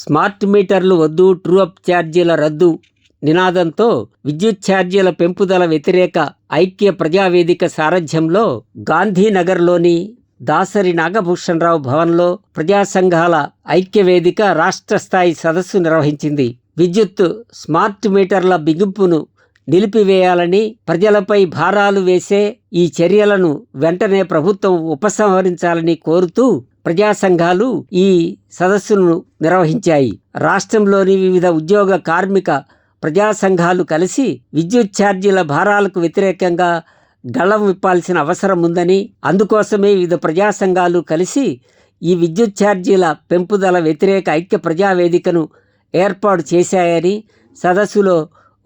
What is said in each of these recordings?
Smart మీటర్లు వద్దు true up ఛార్జీల రద్దు నినాదంతో విద్యుత్ ఛార్జీల పెంపుదల వ్యతిరేక ఐక్య ప్రజావేదిక సారథ్యంలో గాంధీనగర్లోని దాసరి నాగభూషణరావు భవన్లో ప్రజా సంఘాల ఐక్యవేదిక రాష్ట్ర స్థాయి సదస్సు నిర్వహించింది. విద్యుత్ స్మార్ట్ మీటర్ల బిగింపును నిలిపివేయాలని ప్రజలపై భారాలు వేసే ఈ చర్యలను వెంటనే ప్రభుత్వం ఉపసంహరించాలని కోరుతూ ప్రజా సంఘాలు ఈ సదస్సును నిర్వహించాయి. రాష్ట్రంలోని వివిధ ఉద్యోగ కార్మిక ప్రజా సంఘాలు కలిసి విద్యుత్ ఛార్జీల భారాలకు వ్యతిరేకంగా గళం విప్పాల్సిన అవసరం ఉందని అందుకోసమే వివిధ ప్రజా సంఘాలు కలిసి ఈ విద్యుత్ ఛార్జీల పెంపుదల వ్యతిరేక ఐక్య ప్రజావేదికను ఏర్పాటు చేశాయని సదస్సులో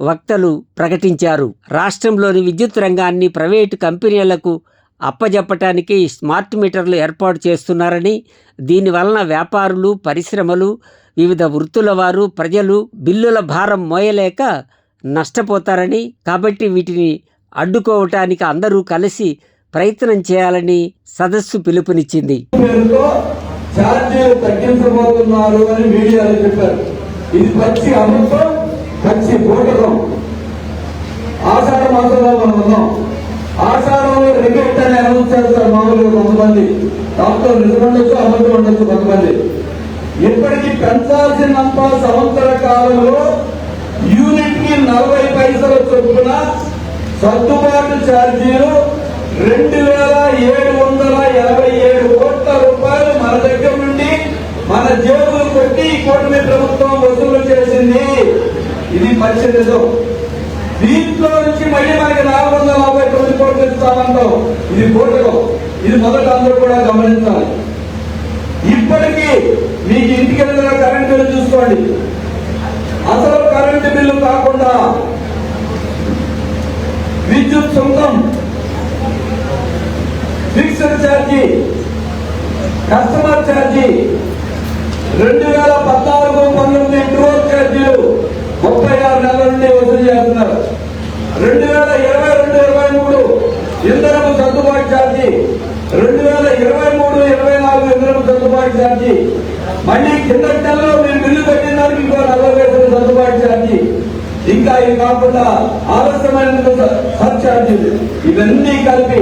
వక్తలు ప్రకటించారు. రాష్ట్రంలోని విద్యుత్ రంగాన్ని ప్రైవేటు కంపెనీలకు అప్పజెప్పటానికి స్మార్ట్ మీటర్లు ఏర్పాటు చేస్తున్నారని దీనివలన వ్యాపారులు పరిశ్రమలు వివిధ వృత్తుల వారు ప్రజలు బిల్లుల భారం మోయలేక నష్టపోతారని కాబట్టి వీటిని అడ్డుకోవటానికి అందరూ కలిసి ప్రయత్నం చేయాలని సదస్సు పిలుపునిచ్చింది. ఛార్జీలు తగ్గించబోతున్నారు అని మీడియాలో చెప్పారు. ఇది పచ్చి అబద్ధం. పచ్చి బూటకం ఆషాఢ మాసంలో మనం ఉన్నాం. ఆషాఢంలో రికెట్ అని అనౌన్స్ చేస్తారు మామూలుగా కొంతమంది. దాంతో నిజం ఉండొచ్చు అబద్ధం ఉండొచ్చు కొంతమంది. ఇప్పటికీ పెంచాల్సినంత సంవత్సర కాలంలో యూనిట్కి నలభై పైసల చొప్పున సర్దుబాటు ఛార్జీలు రెండు వేల ఏడు వందల ఎనభై ఏడు కోట్ల రూపాయలు మన దగ్గర నుండి మన జేబులు కొట్టి ఈ కూటమి ప్రభుత్వం ఇది దీంట్లో నుంచి మళ్ళీ మనకి నాలుగు వందల నలభై తొమ్మిది కోట్లు ఇస్తామంటావు. ఇది పూటకం ఇది మొదట అందరూ కూడా గమనించాలి. ఇప్పటికీ మీకు ఇంటికి వెళ్ళిన కరెంట్ బిల్లు చూసుకోండి. అసలు కరెంటు బిల్లు కాకుండా విద్యుత్ సొంతం ఫిక్స్డ్ ఛార్జీ కస్టమర్ ఛార్జీ రెండు వేల పద్నాలుగు పంతొమ్మిది ట్రోల్ ఛార్జీలు నెలల నుండి వసూలు చేస్తున్నారు. రెండు వేల ఇరవై రెండు ఇరవై మూడు ఇంధనము సర్దుబాటు ఛార్జీ. రెండు వేల ఇరవై మూడు ఇరవై నాలుగు ఇంధనము సర్దుబాటు ఛార్జీ. మళ్ళీ కింద నెలలో మీరు బిల్లు కట్టిన దానికి ఇంకో నలభై వేల సర్దుబాటు ఛార్జీ. ఇంకా ఇవి కాకుండా ఆలస్యమైన సర్ఛార్జీలు ఇవన్నీ కలిపి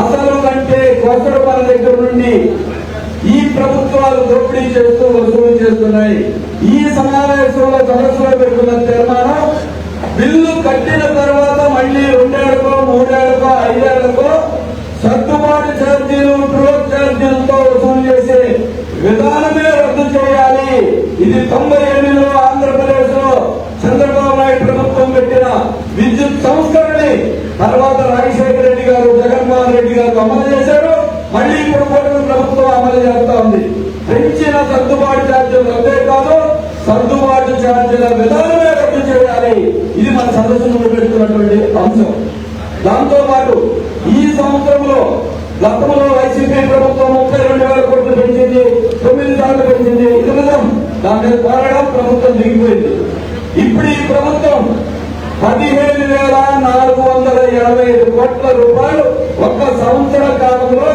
అసలు కంటే కోసర మన దగ్గర నుండి ఈ ప్రభుత్వాలు దోపిడీ చేస్తూ జరుగుతున్నాయి. ఈ సమావేశంలో సదస్సులో పెట్టుకున్న తీర్మానం బిల్లు కట్టిన తర్వాత మళ్ళీ రెండేళ్ళకో మూడేళ్ళకో ఐదేళ్ళకో సర్దుబాటు ఛార్జీలు ట్రోల్ ఛార్జీలతో వసూలు చేసే విధానమే రద్దు చేయాలి. ఇది తొంభై ఎనిమిదిలో ఆంధ్రప్రదేశ్లో చంద్రబాబు నాయుడు ప్రభుత్వం పెట్టిన విద్యుత్ సంస్కరణని తర్వాత రాజశేఖర రెడ్డి గారు జగన్మోహన్ రెడ్డి గారు అమలు చేశారు. మళ్ళీ ఇప్పుడు కూడా ప్రభుత్వం అమలు చేస్తా ఉంది పెంచిన సర్దుబాటు ఛార్జీలు రద్దే కాదు సర్దుబాటు ఛార్జీల విధానమే రద్దు చేయాలి ఇది మన సదస్సును పెడుతున్నటువంటి అంశం దాంతో పాటు ఈ సంవత్సరంలో గతంలో వైసీపీ ప్రభుత్వం ముప్పై రెండు వేల కోట్లు పెంచింది తొమ్మిది సార్లు పెంచింది. ఇది నిజం దాని మీద పోరాటం ప్రభుత్వం దిగిపోయింది. ఇప్పుడు ఈ ప్రభుత్వం పదిహేను వేల నాలుగు వందల ఎనభై ఐదు కోట్ల రూపాయలు ఒక్క సంవత్సర కాలంలో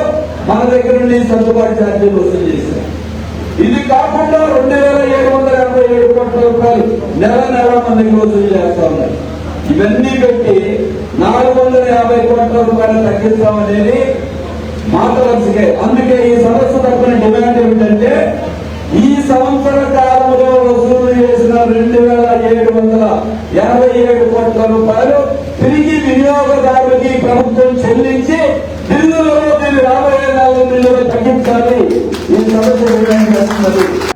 మన దగ్గర నుండి సర్దుబాటు ఛార్జీలు వసూలు చేశారు. ఇది కాకుండా రెండు వేల ఏడు వందల ఎనభై ఏడు కోట్ల రూపాయలు నెల నెల మన దగ్గర వసూలు చేస్తా ఉన్నారు. ఇవన్నీ పెట్టి నాలుగు వందల యాభై కోట్ల రూపాయలు తగ్గిస్తామనేది మాట్లాడే అందుకే ఈ సదస్సు తప్పిన డిమాండ్ ఏమిటంటే ఈ సంవత్సర కాలంలో వసూలు చేసిన రెండు వేల ఏడు వందల యాభై ఏడు కోట్ల రూపాయలు తిరిగి వినియోగదారులకి ప్రభుత్వం చెల్లించి బిల్లులో దీన్ని రాబోయే నాలుగు బిల్లులు తగ్గించాలి. ఈ సమస్య డిమాండ్ చేస్తున్నది.